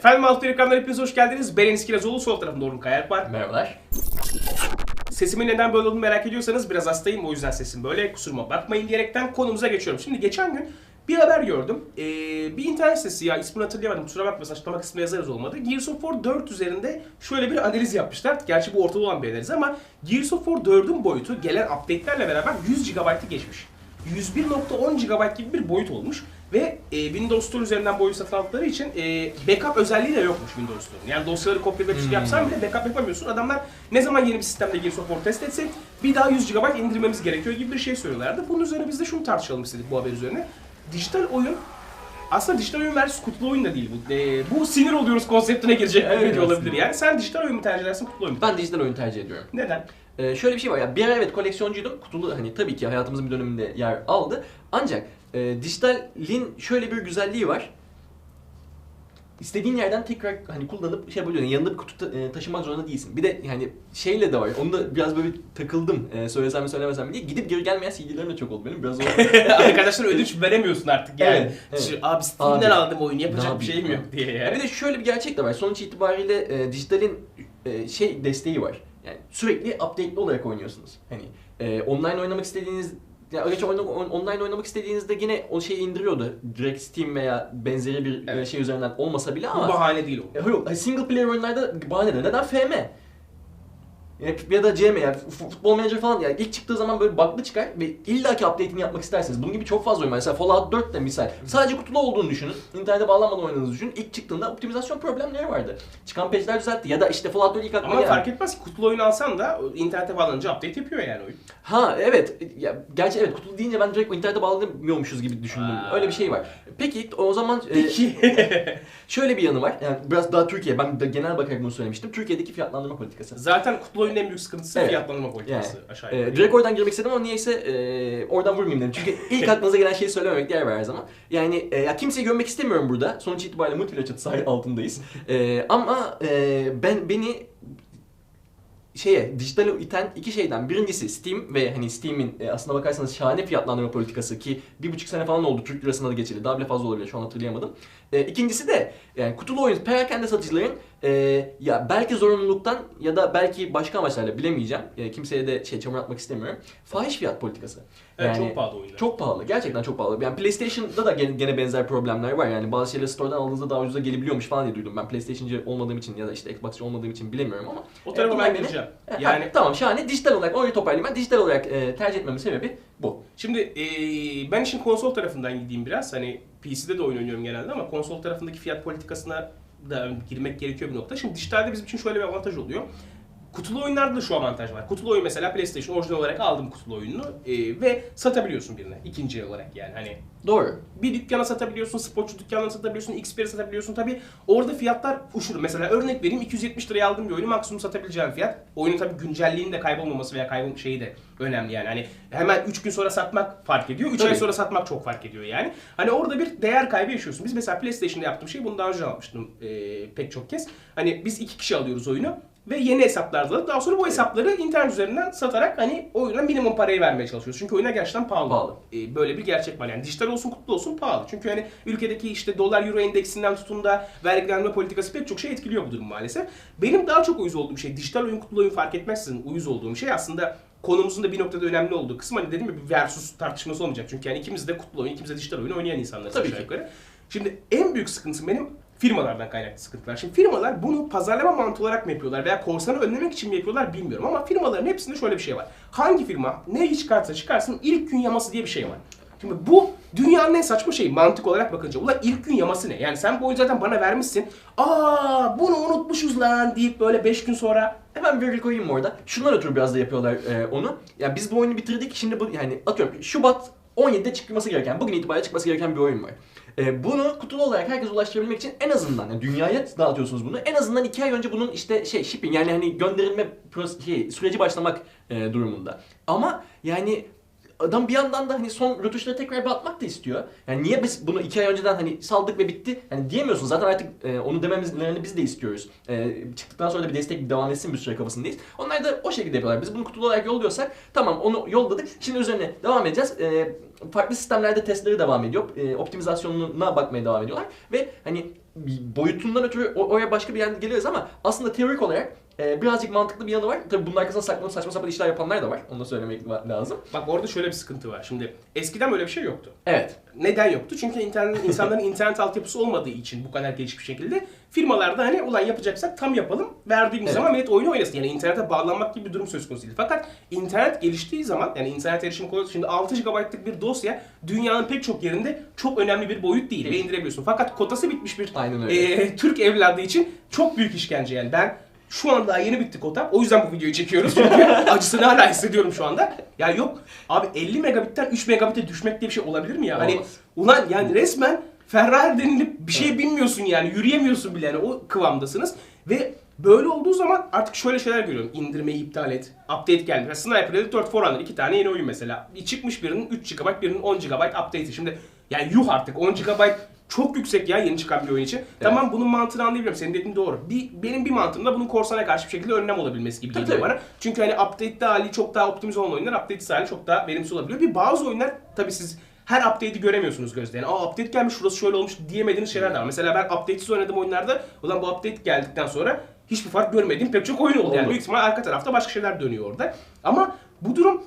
Efendim Altı ekranlar hepiniz hoş geldiniz. Ben Enis Kirazoğlu, sol tarafımda Orhun Kayalp var. Merhabalar. Sesimin neden böyle olduğunu merak ediyorsanız biraz hastayım o yüzden sesim böyle kusuruma bakmayın diyerekten konumuza geçiyorum. Şimdi geçen gün bir haber gördüm. Ee, bir internet sitesi ya ismini hatırlayamadım kusura bakmasın açıklama kısmına yazarız olmadı. Gears of War 4 üzerinde şöyle bir analiz yapmışlar. Gerçi bu ortada olan bir analiz ama Gears of War 4'ün boyutu gelen update'lerle beraber 100 GB'ı geçmiş. 101.10 GB gibi bir boyut olmuş ve e, Windows Store üzerinden boyut satın aldıkları için e, backup özelliği de yokmuş Windows Store'un. Yani dosyaları kopyalayıp hmm. yapsan bile backup yapamıyorsun. Adamlar ne zaman yeni bir sistemde Gears of War test etsek bir daha 100 GB indirmemiz gerekiyor gibi bir şey söylüyorlardı. Bunun üzerine biz de şunu tartışalım istedik bu haber üzerine. Dijital oyun aslında dijital oyun versus kutlu oyun da değil bu. E, bu sinir oluyoruz konseptine girecek video olabilir yani. Sen dijital oyun mu tercih edersin, kutlu oyun mu? Ben dijital oyun tercih ediyorum. Neden? Ee, şöyle bir şey var ya bir ara evet koleksiyoncuydum. Kutulu hani tabii ki hayatımızın bir döneminde yer aldı. Ancak e, dijitalin şöyle bir güzelliği var. İstediğin yerden tekrar hani kullanıp şey yapabiliyorsun. Yanında bir kutu ta- e, taşımak zorunda değilsin. Bir de yani şeyle de var. Onu da biraz böyle takıldım. E, söylesem mi söylemesem mi diye. Gidip geri gelmeyen CD'lerim de çok oldu benim. Biraz o... Arkadaşlar ödünç veremiyorsun artık yani. Evet, evet. Şu, Abi Steam'den Abi, aldım oyunu yapacak bir şeyim yok diye Ya yani. bir de şöyle bir gerçek de var. Sonuç itibariyle e, dijitalin e, şey desteği var. Yani sürekli update'li olarak oynuyorsunuz. Hani e, online oynamak istediğiniz ya gerçi oyna- on- online oynamak istediğinizde yine o şeyi indiriyordu. Direkt Steam veya benzeri bir e, Evet. şey üzerinden olmasa bile Bu ama bahane değil o. ya yok single player oyunlarda bahane de. Neden FM? Ya da CM yani futbol manager falan yani ilk çıktığı zaman böyle bug'lı çıkar ve illaki update'ini yapmak isterseniz. Bunun gibi çok fazla oyun var. Mesela Fallout 4 de misal. Sadece kutulu olduğunu düşünün. İnternete bağlanmadan oynadığınızı düşünün. İlk çıktığında optimizasyon problemleri vardı. Çıkan patchler düzeltti. Ya da işte Fallout 4 ilk aklıma Ama fark etmez ki kutlu oyunu alsan da internete bağlanınca update yapıyor yani oyun. Ha evet. Ya, gerçi evet kutulu deyince ben direkt internete bağlanamıyormuşuz gibi düşündüm. Aa. Öyle bir şey var. Peki o zaman e, Peki. şöyle bir yanı var. Yani biraz daha Türkiye. Ben de genel bakarak bunu söylemiştim. Türkiye'deki fiyatlandırma politikası. Zaten kutlu oyunun en büyük sıkıntısı Evet. fiyatlandırma politikası aşağı yukarı. Direkt oradan girmek istedim ama niyeyse e, oradan vurmayayım dedim. Çünkü ilk aklınıza gelen şeyi söylememek yer var her zaman. Yani e, ya kimseyi gömmek istemiyorum burada. Sonuç itibariyle multiplayer çatısı altındayız. E, ama e, ben beni şeye dijitale iten iki şeyden birincisi Steam ve hani Steam'in e, aslında bakarsanız şahane fiyatlandırma politikası ki bir buçuk sene falan oldu Türk lirasına da geçeli daha bile fazla olabilir şu an hatırlayamadım. E, ikincisi de yani kutulu oyun perakende satıcıların e, ya belki zorunluluktan ya da belki başka amaçlarla bilemeyeceğim. E, kimseye de şey çamur atmak istemiyorum. Fahiş fiyat politikası. Evet, Yani çok pahalı oyunlar. Çok pahalı. Gerçekten çok pahalı. Yani PlayStation'da da gene, gene benzer problemler var. Yani bazı şeyleri store'dan aldığınızda daha ucuza gelebiliyormuş falan diye duydum. Ben PlayStation'cı olmadığım için ya da işte Xbox'cı olmadığım için bilemiyorum ama. o tarafa E, ben gireceğim. E, Yani tamam şahane. Dijital olarak orayı toparlayayım ben. Dijital olarak e, tercih etmemin sebebi bu. Şimdi eee, ben işin konsol tarafından gideyim biraz. Hani PC'de de oyun oynuyorum genelde ama konsol tarafındaki fiyat politikasına da girmek gerekiyor bir nokta. Şimdi dijitalde bizim için şöyle bir avantaj oluyor. Kutulu oyunlarda da şu avantaj var. Kutulu oyun mesela PlayStation orijinal olarak aldım kutulu oyununu eee, ve satabiliyorsun birine ikinci el olarak yani hani Doğru. bir dükkana satabiliyorsun, sportçu dükkanına satabiliyorsun, Xper'e satabiliyorsun. Tabi orada fiyatlar uçur. Mesela örnek vereyim 270 liraya aldığım bir oyunu maksimum satabileceğim fiyat. Oyunun tabi güncelliğinin de kaybolmaması veya kaybol şeyi de önemli yani. Hani hemen 3 gün sonra satmak fark ediyor. 3 ay sonra satmak çok fark ediyor yani. Hani orada bir değer kaybı yaşıyorsun. Biz mesela PlayStation'da yaptığım şey bunu daha önce almıştım eee, pek çok kez. Hani biz iki kişi alıyoruz oyunu ve yeni hesaplarda daha sonra bu hesapları internet üzerinden satarak hani oyuna minimum parayı vermeye çalışıyoruz. Çünkü oyuna gerçekten pahalı. Pahalı. E, böyle bir gerçek var. Yani dijital olsun kutlu olsun pahalı. Çünkü hani ülkedeki işte dolar euro endeksinden tutun da vergilenme politikası pek çok şey etkiliyor bu durum maalesef. Benim daha çok uyuz olduğum şey dijital oyun kutlu oyun fark etmezsin uyuz olduğum şey aslında konumuzun da bir noktada önemli olduğu kısım hani dedim ya bir versus tartışması olmayacak. Çünkü yani ikimiz de kutlu oyun, ikimiz de dijital oyun oynayan insanlarız Tabii aşağı ki. yukarı. Şimdi en büyük sıkıntı benim firmalardan kaynaklı sıkıntılar. Şimdi firmalar bunu pazarlama mantığı olarak mı yapıyorlar veya korsanı önlemek için mi yapıyorlar bilmiyorum ama firmaların hepsinde şöyle bir şey var. Hangi firma ne çıkarsa çıkarsın ilk gün yaması diye bir şey var. Şimdi bu dünyanın en saçma şeyi mantık olarak bakınca. Ulan ilk gün yaması ne? Yani sen bu oyunu zaten bana vermişsin. Aa bunu unutmuşuz lan deyip böyle 5 gün sonra Hemen bir virgül koyayım orada? Şunlar ötürü biraz da yapıyorlar e, onu. Ya biz bu oyunu bitirdik. Şimdi bu yani atıyorum Şubat 17'de çıkması gereken, bugün itibariyle çıkması gereken bir oyun var. E, bunu kutulu olarak herkese ulaştırabilmek için en azından yani dünyaya dağıtıyorsunuz bunu. En azından 2 ay önce bunun işte şey shipping yani hani gönderilme şey, süreci başlamak e, durumunda. Ama yani adam bir yandan da hani son rötuşları tekrar bir atmak da istiyor. Yani niye biz bunu iki ay önceden hani saldık ve bitti? Hani diyemiyorsun. Zaten artık e, onu dememizlerini biz de istiyoruz. E, çıktıktan sonra da bir destek devam etsin bir süre kafasındayız. Onlar da o şekilde yapıyorlar. Biz bunu kutulu olarak yolluyorsak tamam onu yolladık. Şimdi üzerine devam edeceğiz. E, farklı sistemlerde testleri devam ediyor. E, optimizasyonuna bakmaya devam ediyorlar. Ve hani bir boyutundan ötürü oraya başka bir yerden geliyoruz ama aslında teorik olarak e, birazcık mantıklı bir yanı var. Tabii bunun arkasında saklanıp saçma sapan işler yapanlar da var. Onu da söylemek la- lazım. Bak orada şöyle bir sıkıntı var. Şimdi eskiden böyle bir şey yoktu. Evet. Neden yoktu? Çünkü internet, insanların internet altyapısı olmadığı için bu kadar gelişmiş bir şekilde firmalarda hani ulan yapacaksak tam yapalım verdiğimiz Evet. zaman millet oyunu oynasın. Yani internete bağlanmak gibi bir durum söz konusu değil. Fakat internet geliştiği zaman yani internet erişimi kolay şimdi 6 GB'lık bir dosya dünyanın pek çok yerinde çok önemli bir boyut değil ve indirebiliyorsun. Fakat kotası bitmiş bir e, Türk evladı için çok büyük işkence yani. Ben şu an daha yeni bitti kota. O yüzden bu videoyu çekiyoruz. Çünkü acısını hala hissediyorum şu anda. Ya yok abi 50 megabitten 3 megabite düşmek diye bir şey olabilir mi ya? Hani Olmaz. ulan yani resmen Ferrari denilip bir şey bilmiyorsun yani. Yürüyemiyorsun bile yani o kıvamdasınız. Ve böyle olduğu zaman artık şöyle şeyler görüyorum. İndirmeyi iptal et. Update. Mesela Sniper Elite 4 Forerunner iki tane yeni oyun mesela. Çıkmış birinin 3 GB birinin 10 GB update'i. Şimdi yani yuh artık 10 GB çok yüksek ya yeni çıkan bir oyun için. Tamam bunun mantığını anlayabiliyorum. Senin dediğin doğru. Bir, benim bir mantığım da bunun korsana karşı bir şekilde önlem olabilmesi gibi geliyor bana. Çünkü hani update'de hali çok daha optimize olan oyunlar update'siz hali çok daha verimsiz olabiliyor. Bir bazı oyunlar tabii siz her update'i göremiyorsunuz gözle. Yani aa update gelmiş şurası şöyle olmuş diyemediğiniz şeyler de var. Mesela ben update'siz oynadığım oyunlarda ulan bu update geldikten sonra hiçbir fark görmediğim pek çok oyun oldu. Yani Oldu. büyük ihtimal arka tarafta başka şeyler dönüyor orada. Ama bu durum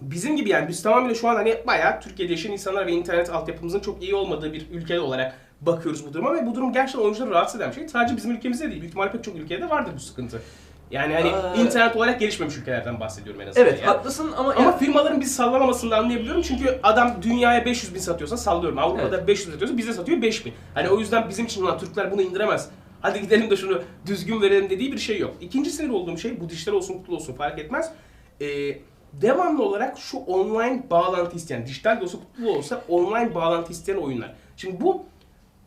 bizim gibi yani biz tamamıyla şu an hani bayağı Türkiye'de yaşayan insanlar ve internet altyapımızın çok iyi olmadığı bir ülke olarak bakıyoruz bu duruma ve bu durum gerçekten oyuncuları rahatsız eden bir şey. Sadece bizim ülkemizde değil. Büyük ihtimalle pek çok ülkede vardır bu sıkıntı. Yani hani Aa. internet olarak gelişmemiş ülkelerden bahsediyorum en azından. Evet yani. haklısın ama, Ama ya- firmaların bizi sallamamasını anlayabiliyorum. Çünkü adam dünyaya 500 bin satıyorsa sallıyorum. Avrupa'da 500 bin satıyorsa bize satıyor 5 bin. Hani o yüzden bizim için ulan Türkler bunu indiremez. Hadi gidelim de şunu düzgün verelim dediği bir şey yok. İkinci sinir olduğum şey bu dijital olsun kutlu olsun fark etmez. Ee, devamlı olarak şu online bağlantı isteyen, dijital de olsa kutlu da olsa online bağlantı isteyen oyunlar. Şimdi bu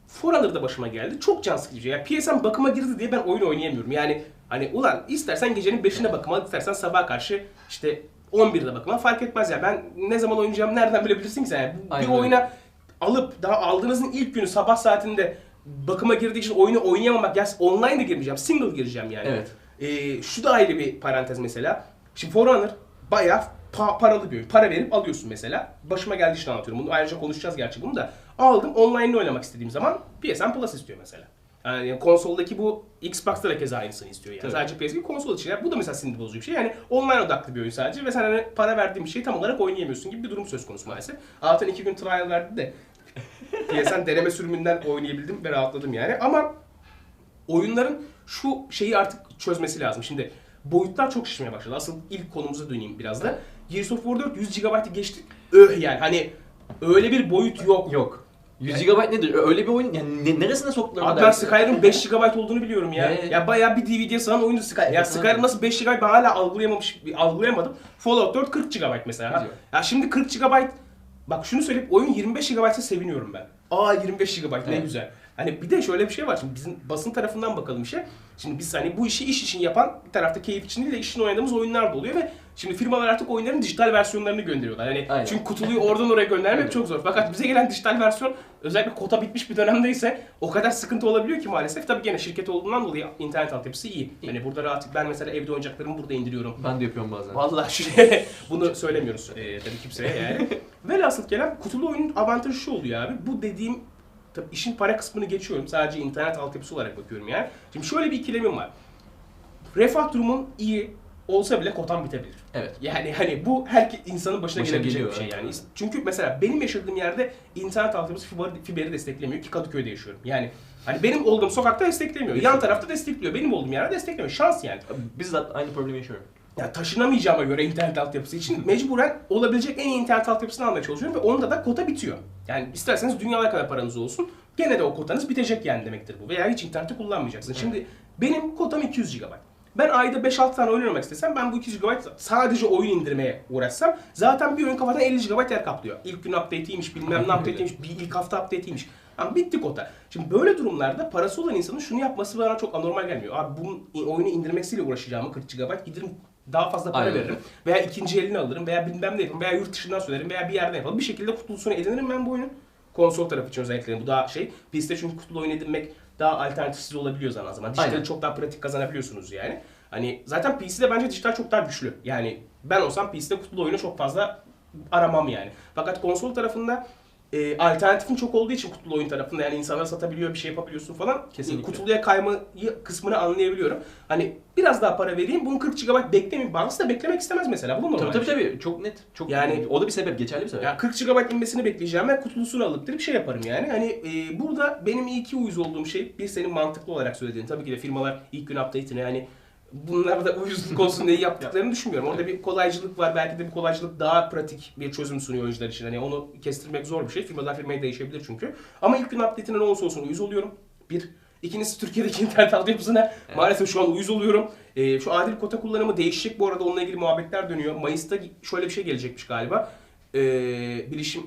Forerunner'da başıma geldi. Çok can sıkıcı. Ya PSN bakıma girdi diye ben oyun oynayamıyorum. Yani hani ulan istersen gecenin 5'inde bakıma, istersen sabah karşı işte 11'de bakıma fark etmez ya. Ben ne zaman oynayacağım nereden bilebilirsin ki sen? Yani bir Aynen öyle. oyuna alıp daha aldığınızın ilk günü sabah saatinde bakıma girdiği için oyunu oynayamamak ya online de girmeyeceğim. Single gireceğim yani. Evet. Ee, şu da ayrı bir parantez mesela. Şimdi Forerunner bayağı pa- paralı bir oyun. Para verip alıyorsun mesela. Başıma geldiği için anlatıyorum. Bunu ayrıca konuşacağız gerçi bunu da. Aldım online'ını oynamak istediğim zaman PSN Plus istiyor mesela. Yani konsoldaki bu Xbox'ta da keza aynısını istiyor yani. Tabii. Sadece PS2 konsol için. Yani bu da mesela sinir bozucu bir şey. Yani online odaklı bir oyun sadece ve sen hani para verdiğin bir şeyi tam olarak oynayamıyorsun gibi bir durum söz konusu maalesef. Allah'tan iki gün trial verdi de PSN deneme sürümünden oynayabildim ve rahatladım yani. Ama oyunların şu şeyi artık çözmesi lazım. Şimdi boyutlar çok şişmeye başladı. Asıl ilk konumuza döneyim biraz da. Gears of War 4 100 GB'ı geçti. Öh yani hani öyle bir boyut yok. Yok. 100 GB nedir? Öyle bir oyun yani ne- neresine soktular Abi ben? Skyrim'in 5 GB olduğunu biliyorum ya. Ne? Ya bayağı bir DVD'ye sığan oyundu Skyrim. Ya Skyrim nasıl 5 GB ben hala algılayamamış, algılayamadım. Fallout 4 40 GB mesela. Ya şimdi 40 GB Bak şunu söyleyip oyun 25 GB'sa seviniyorum ben. Aa 25 GB ne Evet. güzel. Hani bir de şöyle bir şey var. Şimdi bizim basın tarafından bakalım işe. Şimdi biz hani bu işi iş için yapan bir tarafta keyif için değil de iş için oynadığımız oyunlar da oluyor ve şimdi firmalar artık oyunların dijital versiyonlarını gönderiyorlar. Hani Aynen. çünkü kutuluyu oradan oraya göndermek çok zor. Fakat bize gelen dijital versiyon özellikle kota bitmiş bir dönemdeyse o kadar sıkıntı olabiliyor ki maalesef. Tabii gene şirket olduğundan dolayı internet altyapısı iyi. Hani burada rahat ben mesela evde oyuncaklarımı burada indiriyorum. Ben de yapıyorum bazen. Vallahi bunu söylemiyoruz e, tabii kimseye yani. Velhasıl kelam kutulu oyunun avantajı şu oluyor abi. Bu dediğim tabii işin para kısmını geçiyorum. Sadece internet altyapısı olarak bakıyorum yani. Şimdi şöyle bir ikilemim var. Refah durumun iyi olsa bile kotan bitebilir. Evet. Yani hani bu her insanın başına, Başına gelebilecek geliyor, bir şey evet. yani. Çünkü mesela benim yaşadığım yerde internet altyapısı fiber, fiberi desteklemiyor ki Kadıköy'de yaşıyorum. Yani hani benim olduğum sokakta desteklemiyor. Yan tarafta destekliyor. Benim olduğum yerde desteklemiyor. Şans yani. Bizzat aynı problemi yaşıyorum. Ya taşınamayacağıma göre internet altyapısı için mecburen olabilecek en iyi internet altyapısını almaya çalışıyorum ve onda da kota bitiyor. Yani isterseniz dünyaya kadar paranız olsun gene de o kotanız bitecek yani demektir bu. Veya hiç interneti kullanmayacaksın. Şimdi benim kotam 200 GB. Ben ayda 5-6 tane oyun oynamak istesem ben bu 200 GB sadece oyun indirmeye uğraşsam zaten bir oyun kafadan 50 GB yer kaplıyor. İlk gün update'iymiş, bilmem ne update'iymiş, bir ilk hafta update'iymiş. Ama bitti kota. Şimdi böyle durumlarda parası olan insanın şunu yapması bana çok anormal gelmiyor. Abi bunun oyunu indirmesiyle uğraşacağımı 40 GB giderim daha fazla para Aynen. veririm. Veya ikinci elini alırım veya bilmem ne yaparım veya yurt dışından söylerim veya bir yerden yapalım. Bir şekilde kutulusunu edinirim ben bu oyunun. Konsol tarafı için özellikle bu daha şey. PC'de çünkü kutulu oyun edinmek daha alternatifsiz olabiliyor zaman zaman. Dijitali Aynen. çok daha pratik kazanabiliyorsunuz yani. Hani zaten PC'de bence dijital çok daha güçlü. Yani ben olsam PC'de kutulu oyunu çok fazla aramam yani. Fakat konsol tarafında e, alternatifin çok olduğu için kutulu oyun tarafında yani insanlara satabiliyor bir şey yapabiliyorsun falan. Kesinlikle. E, kutuluya kaymayı kısmını anlayabiliyorum. Hani biraz daha para vereyim bunu 40 GB beklemeyeyim. Bazısı da beklemek istemez mesela. Bu mu Tabii normal? tabii tabii çok net. Çok Yani- yani o da bir sebep, geçerli bir sebep. Ya 40 GB inmesini bekleyeceğim ve kutulusunu alıp bir şey yaparım yani. Hani e, burada benim iyi ki uyuz olduğum şey bir senin mantıklı olarak söylediğin. Tabii ki de firmalar ilk gün update'ini hani bunlar da uyuzluk olsun diye yaptıklarını düşünmüyorum. Orada bir kolaycılık var. Belki de bir kolaycılık daha pratik bir çözüm sunuyor oyuncular için. Hani onu kestirmek zor bir şey. Firmadan firmaya değişebilir çünkü. Ama ilk gün update'ine ne olursa olsun uyuz oluyorum. Bir. İkincisi Türkiye'deki internet altyapısına maalesef şu an uyuz oluyorum. Ee, şu adil kota kullanımı değişecek bu arada onunla ilgili muhabbetler dönüyor. Mayıs'ta şöyle bir şey gelecekmiş galiba. Ee, bilişim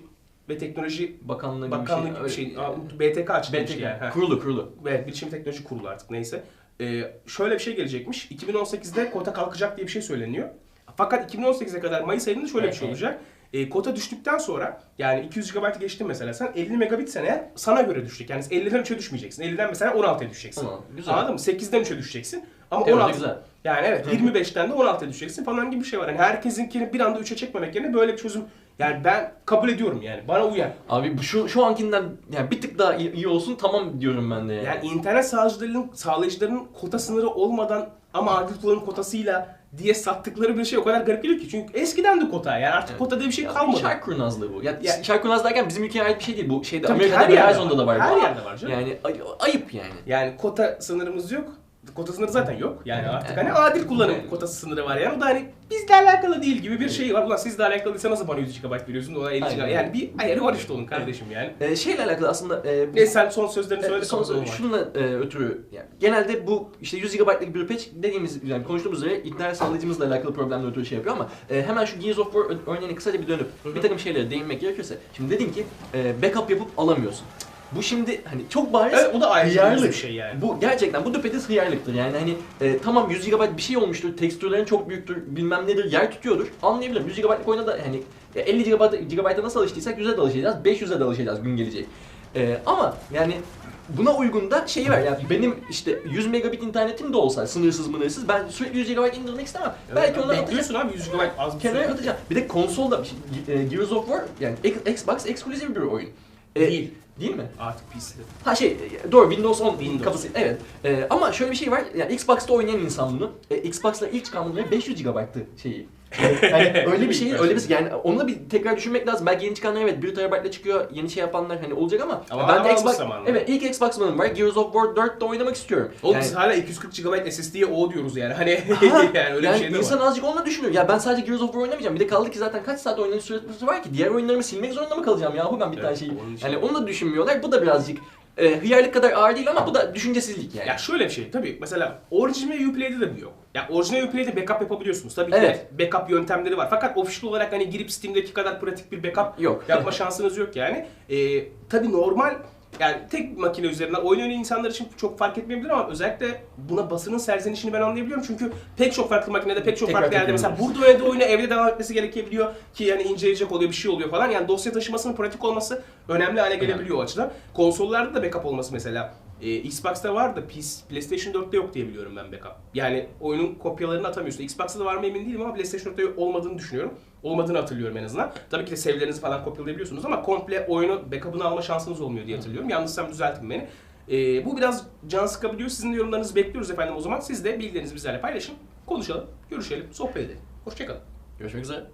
ve teknoloji Bakanlığı gibi bakanlığı gibi bir şey. BTK açıklamış BTK. yani. Kurulu kurulu. Evet, Bilişim Teknoloji Kurulu artık neyse. Ee, şöyle bir şey gelecekmiş. 2018'de kota kalkacak diye bir şey söyleniyor. Fakat 2018'e kadar Mayıs ayında şöyle bir şey olacak. Ee, kota düştükten sonra yani 200 GB geçtin mesela sen 50 megabit sene sana göre düşecek. Yani 50'den 3'e düşmeyeceksin. 50'den mesela 16'ya düşeceksin. Tamam, güzel. Anladın mı? 8'den 3'e düşeceksin. Ama Evet, 16 güzel. Yani evet 25'ten de 16'ya düşeceksin falan gibi bir şey var. Yani herkesinkini bir anda 3'e çekmemek yerine böyle bir çözüm yani ben kabul ediyorum yani. Bana uyar. Abi bu şu şu ankinden yani bir tık daha iyi, iyi olsun tamam diyorum ben de yani. Yani internet sağlayıcılarının, sağlayıcıların kota sınırı olmadan ama adil kullanım kotasıyla diye sattıkları bir şey o kadar garip geliyor ki. Çünkü eskiden de kota yani artık Evet. kota diye bir şey Ya kalmadı. Şark kurnazlığı bu. Ya, Ya- şark kurnazlığı derken bizim ülkeye ait bir şey değil. Bu şeyde Tabii Amerika'da her Verizon'da da var. Her yerde var canım. Yani ay- ayıp yani. Yani kota sınırımız yok. Kota sınırı zaten yok. Yani artık hani adil kullanım kotası sınırı var yani. O da hani bizle alakalı değil gibi bir şey var. Ulan sizle alakalıysa nasıl bana 100 GB veriyorsun? Ona 50 GB. Aynen. Yani bir ayarı var işte onun kardeşim yani. Ee, şeyle alakalı aslında e, Neyse sen son sözlerini söyle. Son, kapatalım şununla e, ötürü yani genelde bu işte 100 GB'lık bir patch dediğimiz yani konuştuğumuz üzere internet sağlayıcımızla alakalı problemle ötürü şey yapıyor ama e, hemen şu Gears of War ör- örneğine kısaca bir dönüp bir takım şeylere değinmek gerekirse şimdi dedim ki e, backup yapıp alamıyorsun. Bu şimdi hani çok bariz Evet, o da ayrı bir şey yani. Bu gerçekten bu düpedüz hıyarlıktır yani hani e, tamam 100 GB bir şey olmuştur, tekstürlerin çok büyüktür, bilmem nedir, yer tutuyordur anlayabilirim. 100 GB'lık oyuna da hani e, 50 GB, GB'a nasıl alıştıysak 100'e de alışacağız, 500'e de alışacağız gün gelecek. E, ama yani buna uygun da şey var yani benim işte 100 megabit internetim de olsa sınırsız mınırsız ben sürekli 100 GB indirmek istemem. Belki onu atacağım. Bekliyorsun abi 100 GB az bir Kenara atacağım. Bir de konsolda e, Gears of War yani Xbox eksklusif bir oyun. E, Değil. Değil mi? Artık PC'de. Ha şey e, doğru Windows 10 Windows. kapısı evet. E, ama şöyle bir şey var. Yani Xbox'ta oynayan insan bunu. E, Xbox'la ilk çıkan bunların 500 GB'tı şeyi. Yani öyle bir şey öyle bir yani onunla bir tekrar düşünmek lazım. Belki yeni çıkanlar evet 1 TB'le çıkıyor. Yeni şey yapanlar hani olacak ama, Ama ben de Xbox. Evet ilk Xbox One'ım var. Gears of War 4'te oynamak istiyorum. Oğlum yani, biz hala 240 GB SSD'ye o diyoruz yani. Hani Ha, yani öyle yani bir şey de insan var. azıcık onunla düşünüyor. Ya ben sadece Gears of War oynamayacağım. Bir de kaldı ki zaten kaç saat oynanış süresi var ki. Diğer oyunlarımı silmek zorunda mı kalacağım yahu ben bir Evet, tane şeyi. onun. Yani onu da düşünmüyorlar. Bu da birazcık e, hıyarlık kadar ağır değil ama bu da düşüncesizlik yani. Ya şöyle bir şey tabii mesela orijin ve Uplay'de de bu yok. Ya orijinal Uplay'de backup yapabiliyorsunuz. Tabii ki Evet. de backup yöntemleri var. Fakat official olarak hani girip Steam'deki kadar pratik bir backup Yok. yapma şansınız yok yani. Ee, tabii normal yani tek makine üzerinden oyun oynayan insanlar için çok fark etmeyebilir ama özellikle buna basının serzenişini ben anlayabiliyorum. Çünkü pek çok farklı makinede pek çok Tekrar farklı yerde mesela burada oynadığı oyunu evde devam etmesi gerekebiliyor ki yani inceleyecek oluyor bir şey oluyor falan. Yani dosya taşımasının pratik olması önemli hale gelebiliyor o açıdan. Konsollarda da backup olması mesela e, Xbox'ta var da PlayStation 4'te yok diye biliyorum ben backup. Yani oyunun kopyalarını atamıyorsun. Xbox'ta da var mı emin değilim ama PlayStation 4'te olmadığını düşünüyorum. Olmadığını hatırlıyorum en azından. Tabii ki de save'lerinizi falan kopyalayabiliyorsunuz ama komple oyunu backup'ını alma şansınız olmuyor diye hatırlıyorum. Yanlışsam düzeltin beni. E, bu biraz can sıkabiliyor. Sizin de yorumlarınızı bekliyoruz efendim o zaman. Siz de bilgilerinizi bizlerle paylaşın. Konuşalım, görüşelim, sohbet edelim. Hoşçakalın. Görüşmek üzere.